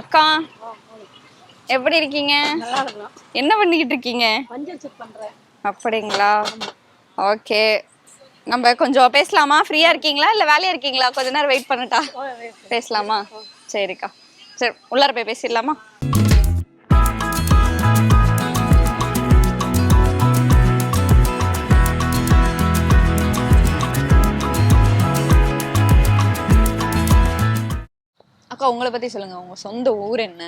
அக்கா எப்படி இருக்கீங்க? என்ன பண்ணிக்கிட்டு இருக்கீங்க? அப்படிங்களா? ஓகே. நம்ம கொஞ்சம் பேசலாமா? ஃப்ரீயா இருக்கீங்களா? இல்ல வேலையா இருக்கீங்களா? கொஞ்ச நேரம் வெயிட் பண்ணட்டா? பேசலாமா? சரிக்கா. சரி உள்ளார போய் பேசிடலாமா? அக்கா உங்களை பத்தி சொல்லுங்க. உங்க சொந்த ஊர் என்ன?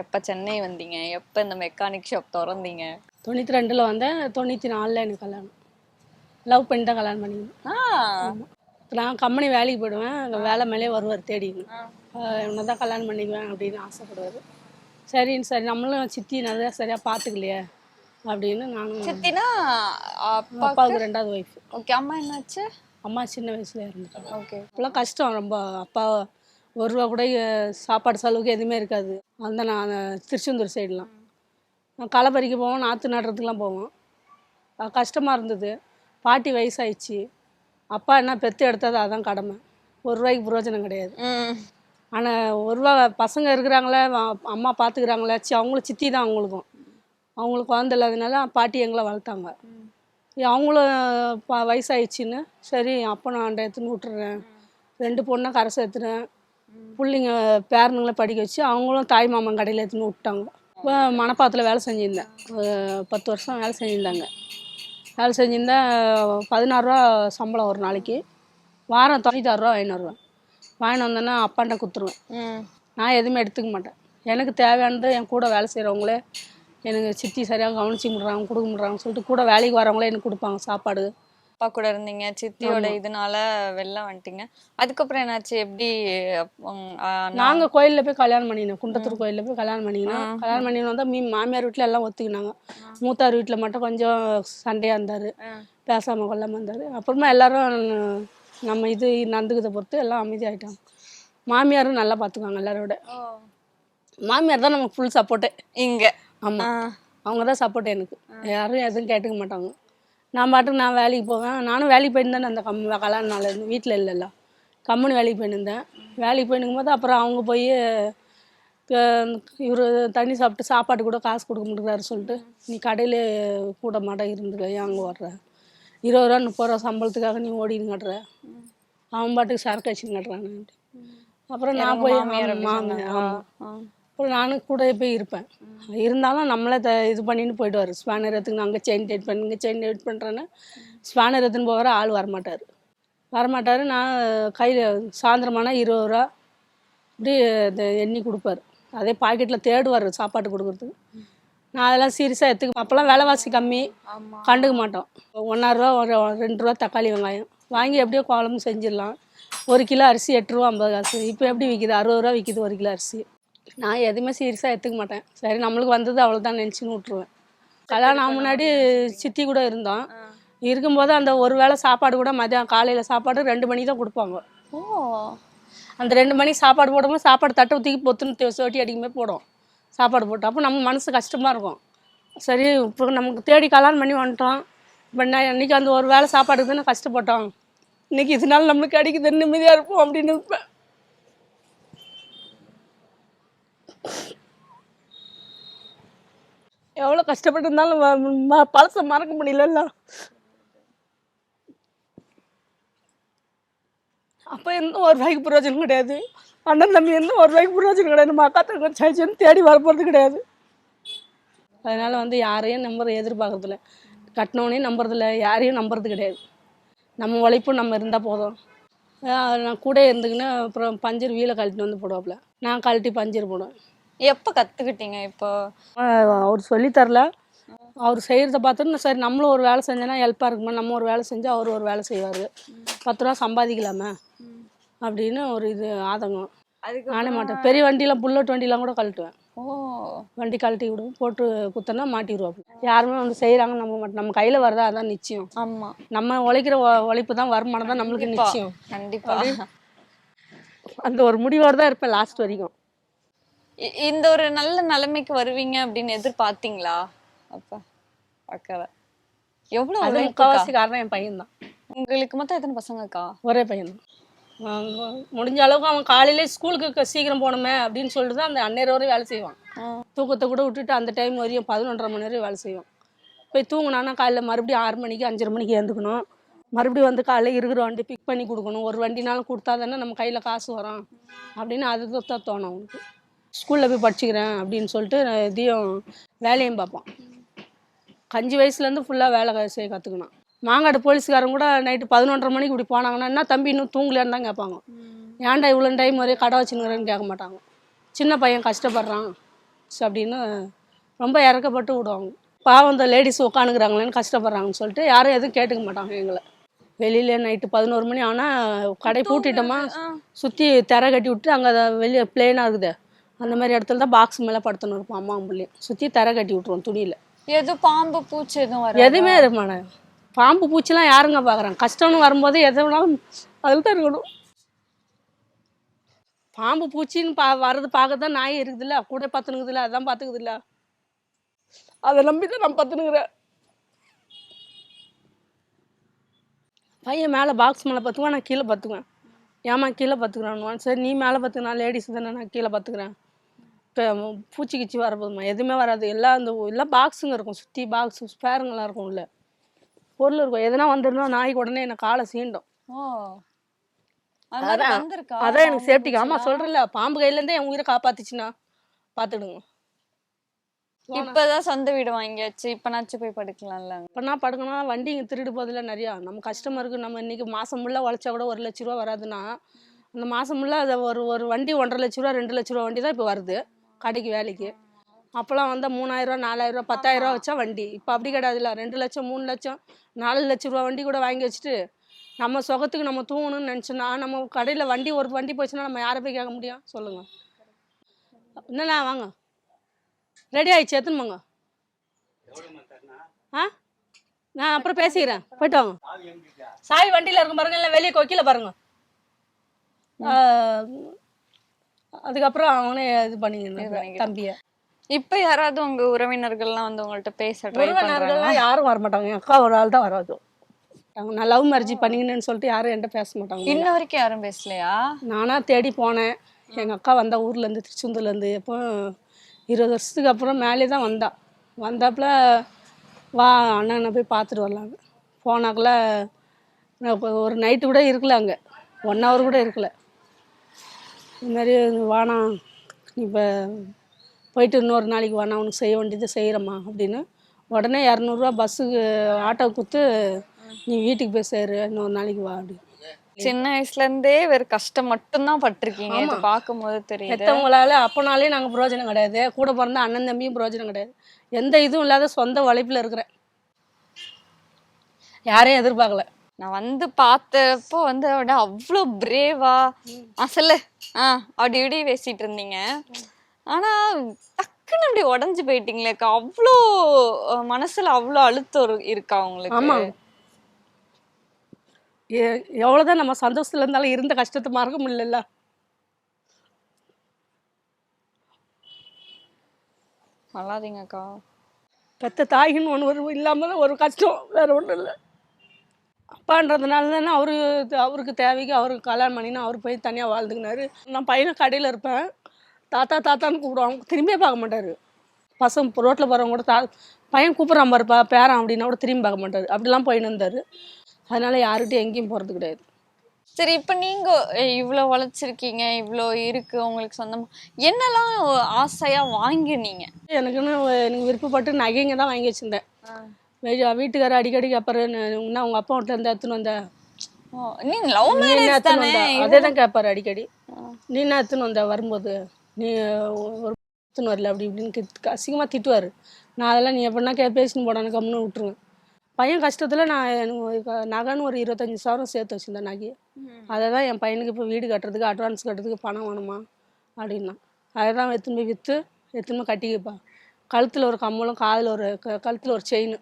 எப்ப சென்னை வந்தீங்க? எப்ப இந்த மெக்கானிக் ஷாப் திறந்தீங்க? தொண்ணூற்றி ரெண்டில் வந்தேன் தொண்ணூற்றி நாலில் எனக்கு கல்யாணம். லவ் பண்ணி தான் கல்யாணம் பண்ணிக்கணும் நான் கம்பெனி வேலைக்கு போயிடுவேன். அங்கே வேலை மேலே வருவார் தேடின்னு. இவனை தான் கல்யாணம் பண்ணிக்குவேன் அப்படின்னு ஆசைப்படுவார். சரின்னு சரி நம்மளும் சித்தி நிறையா சரியாக பார்த்துக்கலையே அப்படின்னு நானும் சித்தினா அப்பா அப்பாவுக்கு ரெண்டாவது ஒய்ஃப் ஓகே அம்மா என்னாச்சு? அம்மா சின்ன வயசுல இருந்துட்டாங்க ஓகே இப்போலாம் கஷ்டம். ரொம்ப அப்பா ஒரு ரூபா கூட சாப்பாடு செலவுக்கு எதுவுமே இருக்காது. அந்த நான் திருச்செந்தூர் சைடெலாம் களை பறிக்க போவோம் நாற்று நடுறதுக்குலாம் போவோம். அஹ், கஷ்டமா இருந்தது. பாட்டி வயசாயிடுச்சு. அப்பா என்ன பெற்று எடுத்தது அதான் கடமை. ஒரு ரூபாய்க்கு பிரயோஜனம் கிடையாது. ஆனால் ஒரு ரூபா பசங்க இருக்கிறாங்களே அம்மா பார்த்துக்கிறாங்களே சி அவங்களும் சித்தி தான் அவங்களுக்கும். அவங்களுக்கு குழந்தை இல்லாதனால பாட்டி எங்களை வளர்த்தாங்க. அவங்களும் ப வயசாயிடுச்சின்னு சரி அப்போ நான் அண்டை எடுத்துன்னு விட்டுறேன் ரெண்டு பொண்ணை கரை சேர்த்துறேன். பிள்ளைங்க பேரனுங்களை படிக்க வச்சு அவங்களும் தாய் மாமன் கடையில் எடுத்துன்னு விட்டாங்க. இப்போ மணப்பாத்தில் வேலை செஞ்சுருந்தேன். பத்து வருஷம் வேலை செஞ்சுருந்தாங்க. வேலை செஞ்சுருந்தேன் பதினாறுரூவா சம்பளம் ஒரு நாளைக்கு. வாரம் தொண்ணூத்தாறுரூவா வாங்கின்னு வருவேன். வாங்கின்னு வந்தேன்னா அப்பாண்ட கொடுத்துருவேன் நான் எதுவுமே எடுத்துக்க மாட்டேன். எனக்கு தேவையானது என் கூட வேலை செய்கிறவங்களே எனக்கு சித்தி சரியாக கவனிச்சு முடுறாங்க கொடுக்க முடுறாங்கன்னு சொல்லிட்டு கூட வேலைக்கு வரவங்களே எனக்கு கொடுப்பாங்க சாப்பாடு. அப்பா கூட இருந்தீங்க சித்தியோட இதனால வெளில வந்துட்டீங்க. அதுக்கப்புறம் என்னாச்சு? எப்படி நாங்கள் கோயிலில் போய் கல்யாணம் பண்ணினோம். குண்டத்தூர் கோயிலில் போய் கல்யாணம் பண்ணிக்கினோம் கல்யாணம் பண்ணி வந்தால் மீ மாமியார் வீட்டில் எல்லாம் ஒத்துக்கினாங்க. மூத்தார் வீட்டில் மட்டும் கொஞ்சம் சண்டையாக இருந்தார். பேசாமல் கொள்ளாமல் இருந்தார். அப்புறமா எல்லாரும் நம்ம இது நடந்துக்கிறத பொறுத்து எல்லாம் அமைதியாயிட்டாங்க. மாமியாரும் நல்லா பார்த்துக்குவாங்க எல்லாரோட. மாமியார் தான் நமக்கு ஃபுல் சப்போர்ட்டே இங்க. ஆமாம் ஆ, அவங்க தான் சப்போர்ட் எனக்கு. யாரும் எதுவும் கேட்டுக்க மாட்டாங்க. நான் பாட்டுக்கு நான் வேலைக்கு போவேன். நானும் வேலைக்கு போயிருந்தேன் அந்த கம் கல்யாண நாள் இருந்து. வீட்டில் இல்லைல்ல. கம்முன்னு வேலைக்கு போயிருந்தேன் வேலைக்கு போயிருக்கும் போது அப்புறம் அவங்க போய் இவர் தண்ணி சாப்பிட்டு சாப்பாடு கூட காசு கொடுக்க முடியாரு சொல்லிட்டு நீ கடையிலே கூட மாட இருந்துக்க ஏன் அங்கே வர்ற இருபது ரூபா முப்பது ரூபா சம்பளத்துக்காக நீ ஓடின்னு கட்டுற? அவன் பாட்டுக்கு சரக்கு வச்சுன்னு கட்டுறான்னு அப்புறம் நான் போய் மாமியார்? ஆமாம். அப்புறம் நானும் கூட போய் இருப்பேன். இருந்தாலும் நம்மளே த இது பண்ணின்னு போயிடுவார். ஸ்பேனர் எடுத்துக்கு அங்கே செயின் டைட் பண்ணு இங்கே செயின் டைட் பண்ணுறேன்னு ஸ்பேனர் எடுத்துன்னு போகிற ஆள் வரமாட்டார். வரமாட்டார். நான் கையில் சாயந்தரமானா இருபது ரூபா இப்படி இந்த எண்ணி கொடுப்பாரு. அதே பாக்கெட்டில் தேடுவார் சாப்பாடு கொடுக்குறதுக்கு. நான் அதெல்லாம் சீரியஸாக எடுத்துக்க அப்போல்லாம் விலைவாசி கம்மி. கண்டுக்க மாட்டோம். ஒன்றாயிரூவா ஒரு ரெண்டு ரூபா தக்காளி வெங்காயம் வாங்கி எப்படியோ குழம்பு செஞ்சிடலாம். ஒரு கிலோ அரிசி எட்டு ரூபா ஐம்பது காசு. இப்போ எப்படி விற்கிது அறுபது ரூபா விற்கிது ஒரு கிலோ அரிசி. நான் எதுவுமே சீரியஸாக எடுத்துக்க மாட்டேன். சரி நம்மளுக்கு வந்தது அவ்வளோதான் நினச்சின்னு விட்ருவேன் கல்யாணம் ஆக முன்னாடி சித்தி கூட இருந்தோம். இருக்கும்போது அந்த ஒரு வேளை சாப்பாடு கூட மதியம் காலையில் சாப்பாடு ரெண்டு மணிக்கு தான் கொடுப்பாங்க. ஓ. அந்த ரெண்டு மணிக்கு சாப்பாடு போடும்போது சாப்பாடு தட்டை ஊற்றி பொத்துன்னு சோட்டி அடிக்குமே போடும். சாப்பாடு போட்டோம் அப்போ நம்ம மனசு கஷ்டமாக இருக்கும். சரி இப்போ நமக்கு தேடி கல்யாணம் பண்ணி வந்துட்டோம். இப்போ நான் இன்னைக்கு அந்த ஒரு வேளை சாப்பாடுக்கு தானே கஷ்டப்பட்டோம். இன்னைக்கு இதனால நம்மளுக்கு கிடைக்குது நிம்மதியாக இருப்போம் அப்படின்னு இருப்பேன் எவ்வளோ கஷ்டப்பட்டு இருந்தாலும் பழசை மறக்க முடியலல்ல. அப்போ எந்த ஒரு ரூபாய்க்கு பிரயோஜனம் கிடையாது. அண்ணன் தம்பி எந்த ஒரு ரூபாய்க்கு பிரயோஜனம் கிடையாது. நம்ம அக்கா தங்க சைச்சுன்னு தேடி வரப்போகிறது கிடையாது. அதனால வந்து யாரையும் நம்புற எதிர்பார்க்கறதில்ல கட்டினவனையும் நம்புறதில்ல யாரையும் நம்புறது கிடையாது. நம்ம உழைப்பு நம்ம இருந்தால் போதும். நான் கூட இருந்துக்கின்னு அப்புறம் பஞ்சர் வீலை கழட்டிட்டு வந்து போடுவாப்புல நான் கழட்டி பஞ்சர் போடுவேன். எப்ப கத்துக்கிட்டீங்க இப்போ? அவர் சொல்லித் தரல. அவர் செய்கிறத பார்த்துட்டு சரி நம்மளும் ஒரு வேலை செஞ்சோன்னா ஹெல்ப்பாக இருக்குமா? நம்ம ஒரு வேலை செஞ்சால் அவர் ஒரு வேலை செய்வார். பத்து ரூபா சம்பாதிக்கலாமே? அப்படின்னு ஒரு இது ஆதங்கம். அதுக்கு நானே மாட்டேன். பெரிய வண்டிலாம் புல்லட் வண்டிலாம் கூட கழட்டுவேன். ஓ. வண்டி கழட்டி விடுவோம் போட்டு குத்தனா மாட்டிடுவாப்புல யாருமே வந்து செய்கிறாங்க நம்ப மாட்டோம். நம்ம கையில் வரதா அதான் நிச்சயம். ஆமா. நம்ம உழைக்கிற உழைப்பு தான் வருமானம் தான் நம்மளுக்கு. நிச்சயம். கண்டிப்பா. அந்த ஒரு முடிவோடு தான் இருப்பேன் லாஸ்ட் வரைக்கும். இந்த ஒரு நல்ல நிலைமைக்கு வருவீங்க அப்படின்னு எதிர்பார்த்தீங்களா? அப்ப பார்க்கல. எவ்வளவு அது? முக்கால்வாசி காரணம் என் பையன் தான் உங்களுக்கு மொத்தம் எத்தனை பசங்கக்கா? ஒரே பையன் தான் முடிஞ்ச அளவுக்கு அவன் காலையிலே ஸ்கூலுக்கு சீக்கிரம் போகணுமே அப்படின்னு சொல்லிட்டு தான் அந்த அந்நேரம் வரையும் வேலை செய்வான். தூக்கத்தை கூட விட்டுட்டு அந்த டைம் வரையும் பதினொன்றரை மணி வரையும் வேலை செய்வான். போய் தூங்கினான்னா காலைல மறுபடியும் ஆறு மணிக்கு அஞ்சரை மணிக்கு எழுந்துக்கணும் மறுபடியும் வந்து காலைல இருக்கிற வண்டி பிக் பண்ணி கொடுக்கணும். ஒரு வண்டினாலும் கொடுத்தா தானே நம்ம கையில் காசு வரும். அப்படின்னு அது தான் தோணும் அவனுக்கு. ஸ்கூலில் போய் படிச்சுக்கிறேன் அப்படின்னு சொல்லிட்டு இதையும் வேலையும் பார்ப்பான். அஞ்சு வயசுலேருந்து ஃபுல்லாக வேலை செய்ய கற்றுக்கணும் மாங்காடு போலீஸ்காரங்க கூட நைட்டு பதினொன்றரை மணிக்கு இப்படி போனாங்கன்னா என்ன தம்பி இன்னும் தூங்கலையான்னு தான் கேட்பாங்க. ஏன்டா இவ்வளோ டைம் வரையும் கடை வச்சுனுங்கிறேன்னு கேட்க மாட்டாங்க. சின்ன பையன் கஷ்டப்படுறான். அப்படின்னு ரொம்ப இறக்கப்பட்டு விடுவாங்க. பாவம் இந்த லேடிஸ் உட்காந்துக்கிறாங்களேன்னு கஷ்டப்படுறாங்கன்னு சொல்லிட்டு யாரும் எதுவும் கேட்டுக்க மாட்டாங்க எங்களை. வெளியில நைட்டு பதினோரு மணி ஆனால் கடை பூட்டிட்டோமா சுற்றி திரை கட்டி விட்டு அங்கே வெளியே பிளேனாக இருக்குது. அந்த மாதிரி இடத்துல தான் பாக்ஸ் மேலே படுத்துன்னு இருப்போம் அம்மா பிள்ளையும் சுற்றி திரை கட்டி விட்ருவோம் துணியில். எது பாம்பு பூச்சி எதுவும் வர எதுவுமே இருக்க மாட்டேன் பாம்பு பூச்சிலாம் யாருங்க பார்க்குறாங்க கஷ்டம்னு வரும்போது எதை வேணாலும் அதில் தான் இருக்கணும். பாம்பு பூச்சின்னு பா வர்றது பார்க்க தான் நாய் இருக்குதுல்ல? கூட பத்துனுக்குதுல்ல அதான் பார்த்துக்குதுல்ல அதை நம்பி தான் நான் பத்துனுக்குறேன் பையன் மேலே பாக்ஸ் மேலே பார்த்துக்குவேன் நான் கீழே பார்த்துக்குவேன் ஏமா கீழே பார்த்துக்குறான்னுவான் சரி நீ மேலே பார்த்துக்கலாம் லேடிஸ் தானே நான் கீழே பார்த்துக்கிறேன் பூச்சி கிச்சி வரப்போதுமா? எதுவுமே வராது. எல்லாம் அந்த எல்லாம் பாக்ஸுங்க இருக்கும். சுற்றி பாக்ஸ் ஸ்பேருங்கெல்லாம் இருக்கும் உள்ள. பொருள் இருக்கும். எதனா வந்துருந்தா நாய்க்கு உடனே என்னை காலை சீண்டும். அதான். அதான் எனக்கு சேஃப்டிக்கு ஆமா? சொல்றேன்ல. பாம்பு கையிலேருந்தே என் உயிரை காப்பாத்துச்சுன்னா. பார்த்துடுங்க இப்பதான் சொந்த வீடு வாங்கியாச்சு. இப்பனாச்சும் போய் படுக்கலாம்ல இப்போனா படுக்கணும் வண்டி இங்கே திருடு போதில்ல நிறையா. நம்ம கஸ்டமருக்கு நம்ம இன்னைக்கு மாதம் ஃபுல்லாக உழைச்சா கூட ஒரு லட்ச ரூபா வராதுன்னா அந்த மாதம் ஃபுல்லாக அதை ஒரு ஒரு வண்டி ஒன்றரை லட்ச ரூபா ரெண்டு லட்ச ரூபா வண்டி தான் இப்போ வருது. கடைக்கு வேலைக்கு. அப்போல்லாம் வந்து மூணாயிரரூவா நாலாயிரரூவா பத்தாயிரரூவா வச்சா வண்டி. இப்போ அப்படி கிடையாதுல்ல. ரெண்டு லட்சம் மூணு லட்சம் நாலு லட்ச ரூபா வண்டி கூட வாங்கி வச்சுட்டு நம்ம சுகத்துக்கு நம்ம தூங்கணும்னு நினச்சோன்னா நம்ம கடையில் வண்டி ஒரு வண்டி போச்சுன்னா நம்ம யாரை போய் கேட்க முடியும்? சொல்லுங்கள் என்னண்ணா வாங்க. ரெடி ஆயிடுச்சு எத்தனை போங்க ஆ? நான் அப்புறம் பேசிக்கிறேன். போயிட்டு வாங்க. சாவி வண்டியில் இருக்கும் பாருங்க இல்லை வெளியே கொக்கில பாருங்க. அதுக்கப்புறம் அவனே இது பண்ணிக்கணும். தம்பியை. இப்ப யாராவது உங்க உறவினர்கள்லாம் வந்து உங்கள்ட்ட பேச உறவினர்கள்லாம் யாரும் வர மாட்டாங்க என் அக்கா ஒரு ஆள் தான் வராது அவங்க நான் லவ் மேரேஜ் பண்ணிக்கினேன்னு சொல்லிட்டு யாரும் என்கிட்ட பேச மாட்டாங்க. இன்ன வரைக்கும் யாரும் பேசலையா? நானாக தேடி போனேன். எங்கள் அக்கா வந்தா ஊர்லேருந்து திருச்செந்தூர்லேருந்து எப்போ இருபது வருஷத்துக்கு அப்புறம் மேலே தான் வந்தா. வந்தாப்புல வா அண்ணனை போய் பார்த்துட்டு வரலாங்க போனாக்குள்ள நான் ஒரு நைட்டு கூட இருக்கல அங்கே. ஒன் ஹவர் கூட இருக்கல. இது மாதிரி வானா நீ இப்போ போயிட்டு இன்னொரு நாளைக்கு வானா உனக்கு செய்ய வேண்டியது செய்கிறம்மா அப்படின்னு உடனே இரநூறுவா பஸ்ஸுக்கு ஆட்டோ கொடுத்து நீ வீட்டுக்கு போய் சேரு இன்னொரு நாளைக்கு வா அப்படின்னு. சின்ன வயசுல இருந்தே வேற கஷ்டம் மட்டும்தான் பட்டிருக்கீங்க. இது பார்க்கும்போது தெரியுது. பெற்றவங்களால அப்பனாலே நாங்கள் பிரயோஜனம் கிடையாது. கூட பிறந்த அண்ணன் தம்பியும் பிரயோஜனம் கிடையாது. எந்த இதுவும் இல்லாத சொந்த உழைப்பில் இருக்கிறேன். யாரையும் எதிர்பார்க்கல. நான் வந்து பார்த்தப்போ வந்து அவட அவ்வளோ பிரேவா அசல ஆ அப்படி இப்படி பேசிட்டு இருந்தீங்க. ஆனா டக்குன்னு அப்படி உடஞ்சு போயிட்டீங்களேக்கா அவ்வளோ மனசுல அவ்வளோ அழுத்தம் இரு- இருக்கா உங்களுக்கு? எவ்வளோதான் நம்ம சந்தோஷத்துல இருந்தாலும் இருந்த கஷ்டத்தை மறக்க முடியல நல்லாதீங்கக்கா பெத்த தாய்க்குன்னு ஒன்று ஒரு இல்லாமல் ஒரு கஷ்டம் வேற ஒன்றும் இல்லை. அப்பான்றதுனால தானே அவரு அவருக்கு தேவைக்கு அவருக்கு கல்யாணம் பண்ணினா அவர் போய் தனியாக வாழ்ந்துக்கினாரு. நான் பையனை கடையில் இருப்பேன். தாத்தா தாத்தான்னு கூப்பிடுவாங்க திரும்பியே பார்க்க மாட்டார். பசங்க ரோட்டில் போகிறவங்க கூட தா பையன் கூப்பிட்றான் பாருப்பா பேரன் அப்படின்னா கூட திரும்பி பார்க்க மாட்டார். அப்படிலாம் போயின்னு இருந்தார். அதனால யாருக்கிட்டையும் எங்கேயும் போகிறது கிடையாது. சரி இப்ப நீங்க அஹ், இவ்ளோ உழைச்சிருக்கீங்க இவ்ளோ இருக்கு உங்களுக்கு சொந்தமா என்னெல்லாம் ஆசையா வாங்கினீங்க? எனக்குன்னு எனக்கு விருப்பப்பட்டு நகைங்க தான் வாங்கி வச்சுருந்தேன். வீட்டுக்காரர் அடிக்கடி கேட்பாரு என்ன உங்கள் அப்பா வீட்டில் இருந்து எடுத்துன்னு வந்த. லவ் நீ என்ன மேரேஜ் தானே? அதே தான் கேட்பாரு அடிக்கடி. நீ என்ன எடுத்துன்னு வந்த? வரும்போது நீ ஒரு எடுத்துன்னு வரல. அப்படி இப்படின்னு அசிங்கமாக திட்டுவார். நான் அதெல்லாம் நீ எப்படின்னா கே பேசின்னு போடான்னு கம்முன்னு விட்டுருவேன். பையன் கஷ்டத்தில் நான் நகைன்னு ஒரு இருபத்தஞ்சி சவரம் சேர்த்து வச்சிருந்தேன் நகையை. அதை தான் என் பையனுக்கு இப்போ வீடு கட்டுறதுக்கு அட்வான்ஸ் கட்டுறதுக்கு பணம் வேணுமா? அப்படின்னா. அதை தான் எடுத்துன்னு போய் விற்று எடுத்துன்னு கட்டிக்கப்பா கழுத்தில் ஒரு கம்மலும் காதில் ஒரு கழுத்தில் ஒரு செயின்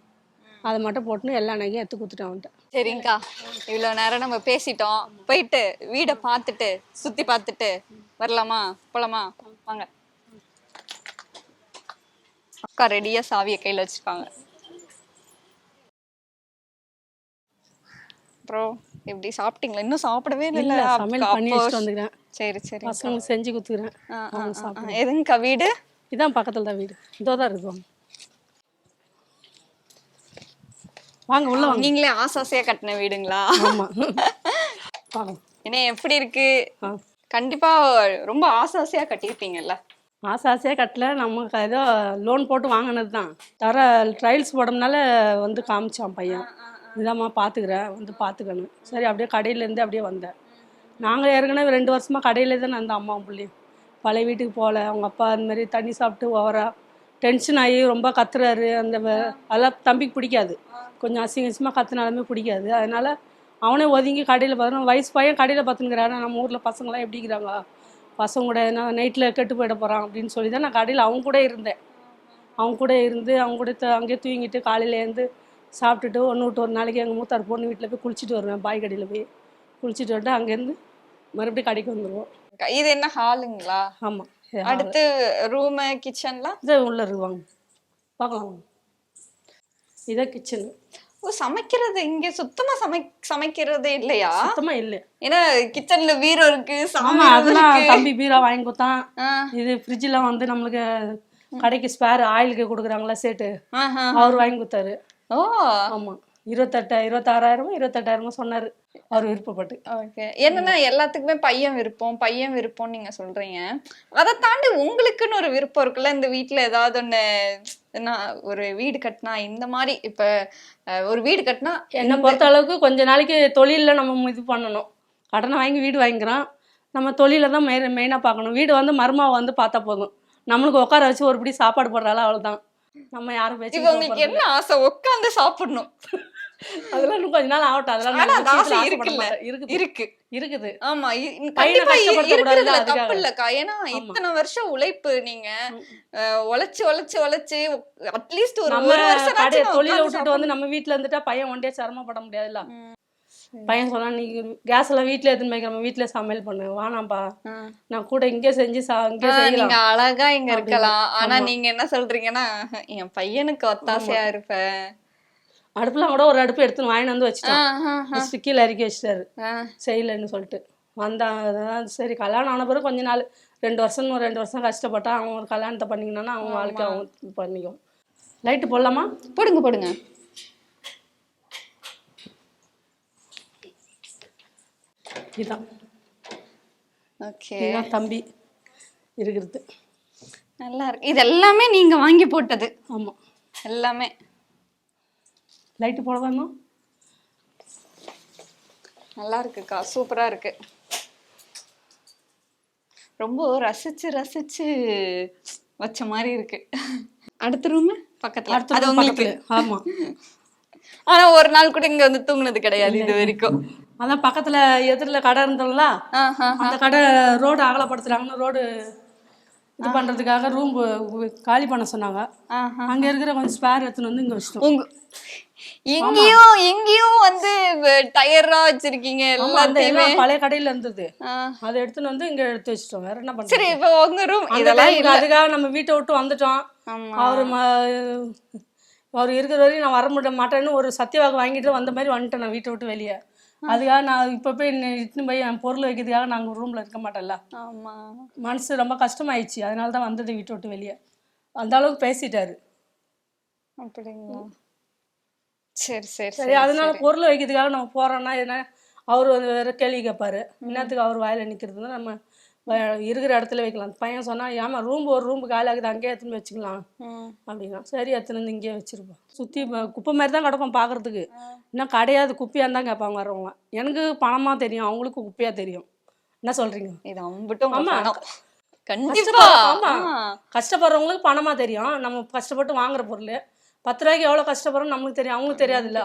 அதை மட்டும் போட்டுன்னு எல்லா நகையும் எடுத்து கொடுத்துட்டேன் அவன்கிட்ட. சரிங்கக்கா. இவ்வளோ நேரம் நம்ம பேசிட்டோம். போயிட்டு வீடை பார்த்துட்டு சுத்தி பார்த்துட்டு வரலாமா? போலாமா? வாங்க. அக்கா ரெடியா சாவியை கையில வச்சிருக்காங்க. அப்புறம் எப்படி சாப்பிட்டீங்களா? இன்னும் சாப்பிடவே இல்லை. இல்லை சமையல் பண்ணி வச்சுட்டு வந்துக்கிறேன். சரி சரி. பசங்களுக்கு செஞ்சு கொடுத்துக்கிறேன். அவங்க எதுங்கக்கா வீடு? இதான் பக்கத்தில் தான் வீடு. இதோ தான் இருக்குவோம் வாங்க உள்ள வாங்க. நீங்களே ஆசாசையா கட்டின வீடுங்களா? வாங்க. என்ன எப்படி இருக்கு? கண்டிப்பா ரொம்ப ஆசாசையா கட்டியிருப்பீங்கல்ல. ஆசை ஆசையாக கட்டல. நமக்கு ஏதோ லோன் போட்டு வாங்கினது தான் தர ட்ரையல்ஸ் போடணும்னால வந்து காமிச்சான் பையன். இதாம்மா பார்த்துக்கிறேன் வந்து பார்த்துக்கணும் சரி அப்படியே கடையிலேருந்து அப்படியே வந்தேன். நாங்கள் ஏற்கனவே ரெண்டு வருஷமாக கடையிலே தான் இருந்தோம் அம்மாவும் பிள்ளையும். பழைய வீட்டுக்கு போகல. அவங்க அப்பா அந்த மாதிரி தண்ணி சாப்பிட்டு ஓவரா டென்ஷன் ஆகி ரொம்ப கத்துறாரு. அந்த அதெல்லாம் தம்பிக்கு பிடிக்காது. கொஞ்சம் அசிங்க அசிங்கமாக கத்துனாலுமே பிடிக்காது. அதனால அவனே ஒதுங்கி கடையில் பார்த்தோன்னா வயசு பையன் கடையில் பார்த்துங்கிறான் நம்ம ஊரில் பசங்களாம் எப்படி இருக்கிறாங்க பசங்க கூட என்ன நைட்டில் கெட்டு போயிட போகிறான் அப்படின்னு சொல்லி தான் நான் கடையில் அவங்க கூட இருந்தேன். அவங்க கூட இருந்து அவங்க கூட அங்கேயே தூங்கிட்டு காலையில எழுந்து சாப்பிட்டுட்டு ஒன்று விட்டு ஒரு நாளைக்கு எங்கள் மூத்தார் பொண்ணு வீட்டில் போய் குளிச்சுட்டு வருவேன் பாய் கடையில் போய். குளிச்சுட்டு வந்துட்டு அங்கேருந்து மறுபடியும் கடைக்கு வந்துடுவோம் இது என்ன ஹாலுங்களா? ஆமாம் அடுத்து ரூமு கிச்சன்லாம் இது உள்ளே இருக்குவாங்க பார்க்கலாம். இதான் கிச்சனு ஓ சமைக்கிறது. இங்க சுத்தமா சமை சமைக்கிறதே இல்லையா? சுத்தமாக இல்லை. ஏன்னா கிச்சன்ல வீரம் இருக்கு சாமி அதெல்லாம் தம்பி பீரா வாங்கி கொடுத்தான். இது ஃப்ரிட்ஜெலாம் வந்து நம்மளுக்கு கடைக்கு ஸ்பேர் ஆயிலுக்கு கொடுக்குறாங்களா சேட்டு. அவர் வாங்கி கொடுத்தாரு. ஓ. ஆமாம் இருபத்தெட்டா இருபத்தாறாயிரமோ இருபத்தெட்டாயிரமோ சொன்னார். அவர் விருப்பப்பட்டு. ஓகே என்னன்னா எல்லாத்துக்குமே பையன் விருப்பம் பையன் விருப்பம் நீங்க சொல்றீங்க. அதை தாண்டி உங்களுக்குன்னு ஒரு விருப்பம் இருக்குல்ல இந்த வீட்ல ஏதாவது ஒண்ணு என்ன ஒரு வீடு கட்டினா இந்த மாதிரி இப்ப ஒரு வீடு கட்டினா என்னை பொறுத்த அளவுக்கு கொஞ்ச நாளைக்கு தொழிலில் நம்ம இது பண்ணணும். கடனை வாங்கி வீடு வாங்கிக்கிறோம் நம்ம தொழில தான் மெயின் மெயினாக பார்க்கணும். வீடு வந்து மருமாவை வந்து பார்த்தா போதும். நம்மளுக்கு உட்கார வச்சு ஒரு பிடி சாப்பாடு போடுறால அவ்வளோதான் நம்ம யாரும் பேச்சு உங்களுக்கு என்ன ஆசை? உட்காந்து சாப்பிடணும். அதெல்லாம் இன்னும் கொஞ்ச நாள் ஆகட்டும். அதெல்லாம் இருக்குல்ல? இருக்குது. இருக்கு. இருக்குது. ஆமா. கண்டிப்பா இருக்கிறதுல தப்பு. இல்லக்கா. ஏன்னா இத்தனை வருஷம் உழைப்பு நீங்க உழைச்சு உழைச்சு உழைச்சு அட்லீஸ்ட் ஒரு வருஷம் தொழிலை விட்டுட்டு வந்து நம்ம வீட்ல இருந்துட்டா பையன் ஒண்டியா சிரமப்பட முடியாதுல்ல? பையன் சொன்னா நீ கேஸ் எல்லாம் வீட்ல எடுத்துன்னு போய் நம்ம வீட்ல சமையல் பண்ணு. வானாம்பா நான் கூட இங்கே செஞ்சு இங்கே நீங்க அழகா இங்க. இருக்கலாம். ஆனா. நீங்க என்ன சொல்றீங்கன்னா என் பையனுக்கு ஒத்தாசையா இருப்பேன். அடுப்புல கூட ஒரு அடுப்பு எடுத்துன்னு வாங்கிட்டு வந்து வச்சுட்டான் ஆஹ், ஆஹ், வச்சுட்டு கீழே இறக்கி வச்சிட்டாரு. செய்யலைன்னு சொல்லிட்டு. வந்தான் சரி கல்யாணம் ஆன பிறகு கொஞ்ச நாள் ரெண்டு வருஷம் ஒரு ரெண்டு வருஷம் கஷ்டப்பட்டான் அவன் ஒரு கல்யாணத்தை பண்ணிக்கினான்னா அவன் வாழ்க்கை அவன் பண்ணிக்கும். லைட்டு போடலாமா? போடுங்க போடுங்க. இதுதான் ஓகே தம்பி இருக்கிறது. நல்லா இருக்கு. இது எல்லாமே நீங்க வாங்கி போட்டது. ஆமாம் எல்லாமே. லைட்டு போட வேணும்? நல்லா இருக்குக்கா சூப்பரா இருக்கு ரொம்ப ரசிச்சு ரசிச்சு வச்ச மாதிரி இருக்கு அடுத்த ரூம் பக்கத்துல. அடுத்த அது உங்களுக்கு. பக்கத்துல. ஆமா. ஆனா ஒரு நாள் கூட இங்க வந்து தூங்குனது கிடையாது இது வரைக்கும். அதான் பக்கத்துல எதிரில் கடை இருந்தோம்ல. அந்த கடை ரோடு அகலப்படுத்துறாங்கன்னு ரோடு இது பண்றதுக்காக ரூம் காலி பண்ண சொன்னாங்க. அங்க இருக்கிற கொஞ்சம் ஸ்பேர் எடுத்துன்னு வந்து இங்க வச்சிட்டோம். இங்கேயும் இங்கேயும் வந்து டயரா வச்சிருக்கீங்க எல்லாத்தையுமே. பழைய கடையில இருந்தது. அதை எடுத்துன்னு வந்து இங்க எடுத்து வச்சிட்டோம். வேற என்ன பண்றது? சரி இப்போ உங்க ரூம் இதெல்லாம் அதுக்காக நம்ம வீட்டை விட்டு வந்துட்டோம். அவர் அவர் இருக்கிற வரையும் நான் வர முடிய மாட்டேன்னு ஒரு சத்தியவாக்கு வாங்கிட்டு வந்த மாதிரி வந்துட்டேன் நான் வீட்டை விட்டு வெளியே. அதுக்காக நான் இப்போ போய் இட்டுன்னு போய் என் பொருள் வைக்கிறதுக்காக நாங்கள் ரூமில் இருக்க மாட்டேன்ல. ஆமா. மனசு ரொம்ப கஷ்டமாயிடுச்சு. அதனால தான் வந்தது வீட்டை விட்டு வெளியே. அந்த அளவுக்கு பேசிட்டாரு. அப்படிங்களா? சரி சரி சரி அதனால பொருள் வைக்கிறதுக்காக நம்ம போறோம்னா என்ன? அவர் வேற கேள்வி கேட்பாரு என்னத்துக்கு அவர் வாயில நிற்கிறதுனா நம்ம இருக்கிற இடத்துல வைக்கலாம். பையன் சொன்னா ஏமா ரூம் ஒரு ரூம் காலி ஆகுது அங்கேயே எடுத்துன்னு போய் வச்சுக்கலாம். அப்படின்னா சரி எடுத்துன்னு வந்து இங்கேயே வச்சிருப்போம். சுற்றி குப்பை மாதிரி தான் கிடக்கும் பார்க்கறதுக்கு இன்னும் கிடையாது குப்பையான்னு தான் கேட்பாங்க வரவங்க எனக்கு பணமாக தெரியும் அவங்களுக்கு குப்பையாக தெரியும். என்ன சொல்கிறீங்க இது அம்பிட்டும் ஆமா. கண்டிப்பா. கஷ்டப்பா- ஆமா. ஆ. கஷ்டப்படுறவங்களுக்கு பணமாக தெரியும். நம்ம கஷ்டப்பட்டு வாங்குற பொருள். பத்து ரூபாய்க்கு எவ்வளோ கஷ்டப்படுறோம் நம்மளுக்கு தெரியும் அவங்களுக்கு தெரியாதுல்ல?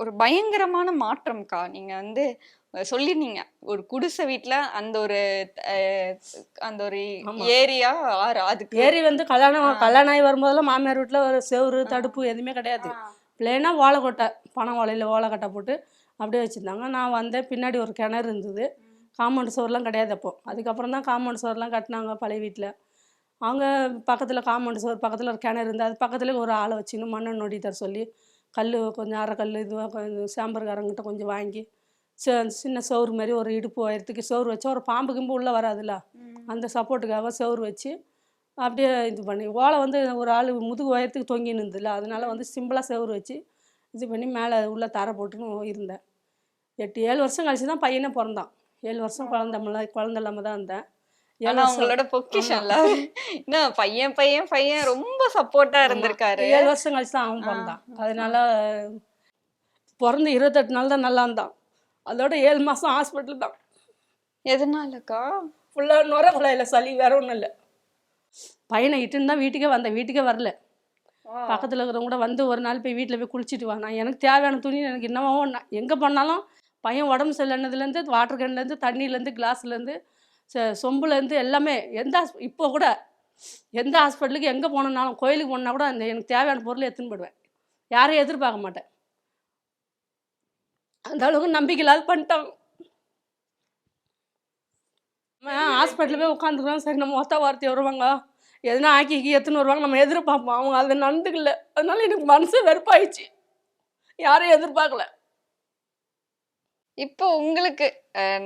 ஒரு பயங்கரமான மாற்றம்க்கா நீங்க வந்து சொல்லிருந்தீங்க. ஒரு குடிசை வீட்ல அந்த ஒரு அந்த ஒரு ஏரியா ஆறு அதுக்கு. ஏரி வந்து கல்யாணம் கல்யாணம் ஆகி வரும்போதெல்லாம் மாமியார் வீட்டில் ஒரு செவுரு தடுப்பு எதுவுமே கிடையாது. பிளேனாக ஓலைக்கொட்டை பனை ஓலையில் ஓலைக்கட்டை போட்டு அப்படியே வச்சுருந்தாங்க. நான் வந்தேன் பின்னாடி ஒரு கிணறு இருந்தது. காம்பவுண்ட் சோர்லாம் கிடையாது அப்போ. அதுக்கப்புறம் தான் காம்பவுண்ட் சோர்லாம் கட்டினாங்க பழைய வீட்டில் அவங்க பக்கத்தில் காம்பவுண்ட் சோர் பக்கத்தில் ஒரு கிணறு இருந்து அது பக்கத்தில் ஒரு ஆளை வச்சுன்னு மண்ணை நோண்டி தர சொல்லி கல் கொஞ்சம் அரை கல் இதுவாக கொஞ்சம் சாம்பர்காரங்கிட்ட கொஞ்சம் வாங்கி ச சின்ன சோறு மாதிரி ஒரு இடுப்பு உயரத்துக்கு சோறு வச்சா ஒரு பாம்பு கிம்பு உள்ளே வராதுல்ல அந்த சப்போர்ட்டுக்காக சோறு வச்சு அப்படியே இது பண்ணி ஓலை வந்து ஒரு ஆள் முதுகு உயரத்துக்கு தொங்கி நின்றுல அதனால வந்து சிம்பிளாக சோறு வச்சு இது பண்ணி மேலே உள்ள தரை போட்டுன்னு இருந்தேன். எட்டு ஏழு வருஷம் கழிச்சு தான் பையனே பிறந்தான். ஏழு வருஷம் குழந்தமில்ல குழந்த இல்லாமல் தான் இருந்தேன். வருஷம் உங்களோட பொக்கிஷன்ல. என்ன பையன் பையன் பையன் ரொம்ப சப்போர்ட்டா இருந்திருக்காரு. ஏழு வருஷம் கழிச்சு தான் அவன் பிறந்தான். அதனால பிறந்து இருபத்தெட்டு நாள் தான் நல்லா இருந்தான் அதோட ஏழு மாதம் ஹாஸ்பிட்டல் தான். எதனாலக்கா? ஃபுல்லாக நுர குழாயில் சளி வேற ஒன்றும் இல்லை. பையனை இட்டுன்னு தான் வீட்டுக்கே வந்தேன். வீட்டுக்கே வரல. பக்கத்தில் இருக்கிறவங்க கூட வந்து ஒரு நாள் போய் வீட்டில் போய் குளிச்சுட்டு வா. நான் எனக்கு தேவையான துணி எனக்கு என்னவோ எங்கே பண்ணாலும் பையன் உடம்பு சரியில்லைன்னதுலேருந்து வாட்டர் கேன்லேருந்து தண்ணியிலேருந்து கிளாஸ்லேருந்து சொம்புலேருந்து எல்லாமே எந்த இப்போ கூட எந்த ஹாஸ்பிட்டலுக்கு எங்கே போனோம்னாலும் கோயிலுக்கு போனால் கூட அந்த எனக்கு தேவையான பொருளை எடுத்துன்னு போயிடுவேன். யாரையும் எதிர்பார்க்க மாட்டேன். அந்த அளவுக்கு நம்பிக்கை இல்லாத பண்ணிட்டாங்க ஹாஸ்பிட்டலில் போய் உட்காந்துக்கிறோம். சரி நம்ம ஒத்த வார்த்தை வருவாங்க. எதுனா ஆக்கி கீ எடுத்துன்னு வருவாங்க. நம்ம எதிர்பார்ப்போம். அவங்க அதை நடந்துக்கல அதனால எனக்கு மனசு வெறுப்பாயிடுச்சு. யாரையும் எதிர்பார்க்கல. இப்போ உங்களுக்கு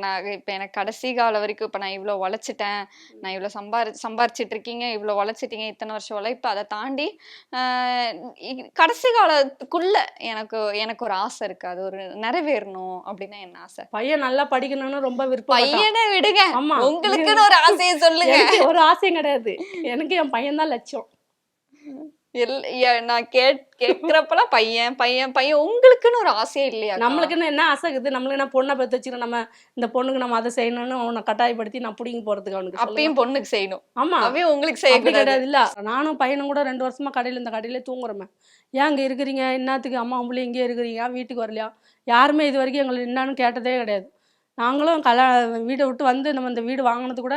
நான் இப்ப எனக்கு கடைசி காலம் வரைக்கும் இப்ப நான் இவ்வளவு உழைச்சிட்டேன். நான் இவ்வளவு சம்பாரி சம்பாரிச்சிட்டு இருக்கீங்க. இவ்வளவு உழைச்சிட்டீங்க இத்தனை வருஷம் உழைப்பு. அதை தாண்டி கடைசி காலத்துக்குள்ள எனக்கு எனக்கு ஒரு ஆசை இருக்கு. அது ஒரு நிறைவேறணும் அப்படின்னா என்ன ஆசை. பையன் நல்லா படிக்கணும்னு ரொம்ப விருப்பம் பையனை விடுங்க. ஆமா. உங்களுக்குன்னு ஒரு ஆசையை சொல்லுங்க. ஒரு ஆசையும் கிடையாது. எனக்கு என் பையன் தான் லட்சியம். நான் கேட் கேக்குறப்பெல்லாம் பையன் பையன் பையன் உங்களுக்குன்னு ஒரு ஆசையே இல்லையா நம்மளுக்குன்னு என்ன ஆசை இருக்குது? நம்மளுக்கு என்ன பொண்ணை பற்றி வச்சுக்கிறோம் நம்ம இந்த பொண்ணுக்கு நம்ம அதை செய்யணும்னு அவனை கட்டாயப்படுத்தி நான் பிடிங்கி போகிறதுக்கு அவனுக்கு. அப்பயும் பொண்ணுக்கு செய்யணும். ஆமா. அவையும் உங்களுக்கு செய்யக்கூடாது கிடையாது. இல்ல. நானும் பையனும் கூட ரெண்டு வருஷமா கடையில இந்த கடையிலே தூங்குறோமே. ஏன் அங்க இருக்கிறீங்க? என்னத்துக்கு அம்மா உங்களே இங்கே இருக்கிறீங்க? வீட்டுக்கு வரலையா? யாருமே இது வரைக்கும் எங்களை என்னன்னு கேட்டதே கிடையாது. நாங்களும் கல்யா வீடை விட்டு வந்து நம்ம இந்த வீடு வாங்கினது கூட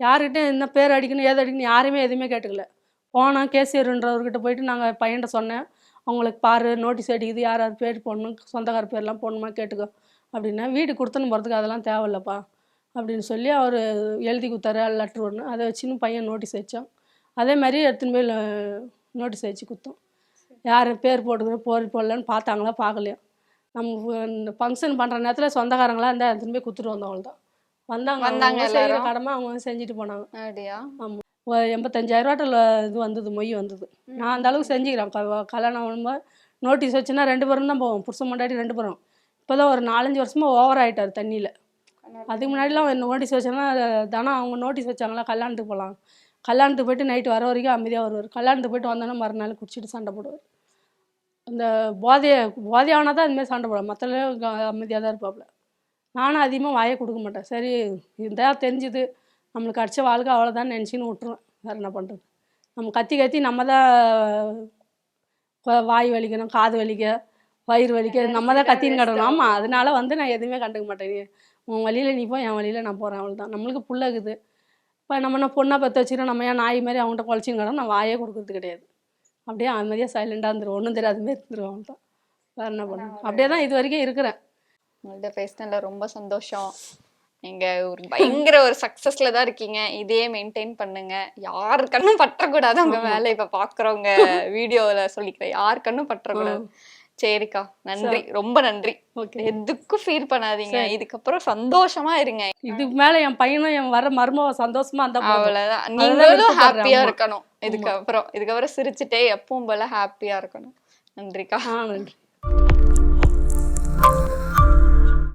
யாருக்கிட்டையும் என்ன பேர் அடிக்கணும் ஏது அடிக்கணும் யாருமே எதுவுமே கேட்டுக்கல. போனோம் கேசியர்ன்றவர்கிட்ட போயிட்டு நாங்கள் பையன்கிட்ட சொன்னேன். அவங்களுக்கு பாரு நோட்டீஸ் அடிக்குது. யார் யார் பேர் போடணும்? சொந்தக்கார பேர்லாம் போடணுமா? கேட்டுக்கோ. அப்படின்னா. வீடு கொடுத்துன்னு போகிறதுக்கு அதெல்லாம் தேவையில்லப்பா. அப்படின்னு சொல்லி அவர் எழுதி கொடுத்தாரு லெட்ரு ஒன்று அதை வச்சுன்னு பையன் நோட்டீஸ் வச்சான் அதே மாதிரி எடுத்துன்னு போய் நோட்டீஸ் வச்சு கொடுத்தோம் யார் பேர் போட்டுக்கிற போர் போடலன்னு பார்த்தாங்களா? பார்க்கலையா. நம்ம இந்த ஃபங்க்ஷன் பண்ணுற நேரத்தில் சொந்தக்காரங்களாம் இருந்தால் எடுத்துன்னு போய் கொடுத்துட்டு வந்தோம் அவ்வளோதான் வந்தாங்க வந்தாங்க? கடமை அவங்க செஞ்சுட்டு போனாங்க. அப்படியா? ஒரு எண்பத்தஞ்சாயிரரூவாட்டில் இது வந்தது மொய் வந்தது. நான் அந்த அளவுக்கு செஞ்சுக்கிறேன். கல்யாணம் ஆகும்போது நோட்டீஸ் வச்சுன்னா ரெண்டு பேரும் தான் போவோம். புருஷன் முன்னாடி ரெண்டு பேரும். இப்போ தான் ஒரு நாலஞ்சு வருஷமாக ஓவர் ஆகிட்டார் தண்ணியில். அதுக்கு முன்னாடிலாம் நோட்டீஸ் வச்சோன்னா தானே அவங்க நோட்டீஸ் வச்சாங்களா கல்யாணத்துக்கு போகலாம் கல்யாணத்துக்கு போயிட்டு நைட்டு வர வரைக்கும் அமைதியாக வருவார். கல்யாணத்துக்கு போயிட்டு வந்தோன்னா மறுநாள் குடிச்சிட்டு சண்டை போடுவார். அந்த போதையை போதையானா தான் அதுமாதிரி சண்டை போடுவார் மற்றவங்களும் அமைதியாக தான் இருப்பாப்புல நானும் அதிகமாக வாயை கொடுக்க மாட்டேன். சரி இதாக தெரிஞ்சுது. நம்மளுக்கு அடிச்ச வாழ்க்கை அவ்வளோதான் நினச்சின்னு விட்ருவேன் வேறு என்ன பண்ணுறது நம்ம கத்தி கத்தி நம்ம தான் வாய் வலிக்கணும் காது வலிக்க வயிறு வலிக்க நம்ம தான் கத்தின்னு கிடக்கணும். ஆமாம் அதனால வந்து நான் எதுவுமே கண்டுக்க மாட்டேன். நீ உன் வழியில் நீ போ என் வழியில் நான் போகிறேன் அவ்வளோதான் நம்மளுக்கு புள்ள இருக்குது இப்போ நம்ம என்ன பொண்ணை பற்ற வச்சுக்கிறோம் நம்ம ஏன் நாய் மாதிரி அவங்கள்ட்ட குழச்சின்னு கிடக்கும் நான் வாயே கொடுக்கறது கிடையாது. அப்படியே அமைதியாக சைலண்டாக இருந்துருவோம் ஒன்றும் தெரியாத மாதிரி இருந்துருவோம் அவ்வளோதான் வேறு என்ன பண்ணுவோம் அப்படியே தான் இது வரைக்கும் இருக்கிறேன். உங்கள்ட்ட பேசினதுல ரொம்ப சந்தோஷம். நீங்க ஒரு பயங்கர ஒரு சக்சஸ்ல தான் இருக்கீங்க. இதே மெயின்டைன் பண்ணுங்க. யார் கண்ணும் பற்றக்கூடாது உங்க மேல. இப்ப பாக்குறவங்க வீடியோல சொல்லிக்கிறேன் யார் கண்ணும் பற்றக்கூடாது. சரிக்கா. நன்றி. ரொம்ப நன்றி. ஓகே. எதுக்கும் ஃபீல் பண்ணாதீங்க. இதுக்கப்புறம் சந்தோஷமா இருங்க. இதுக்கு மேலே என் பையனும் என் வர மருமக சந்தோஷமா போதும். அவ்வளவுதான். நீங்களும் ஹாப்பியா. இருக்கணும். இதுக்கப்புறம். இதுக்கப்புறம் சிரிச்சுட்டே எப்பவும் போல ஹாப்பியா இருக்கணும். நன்றிக்கா. நன்றி.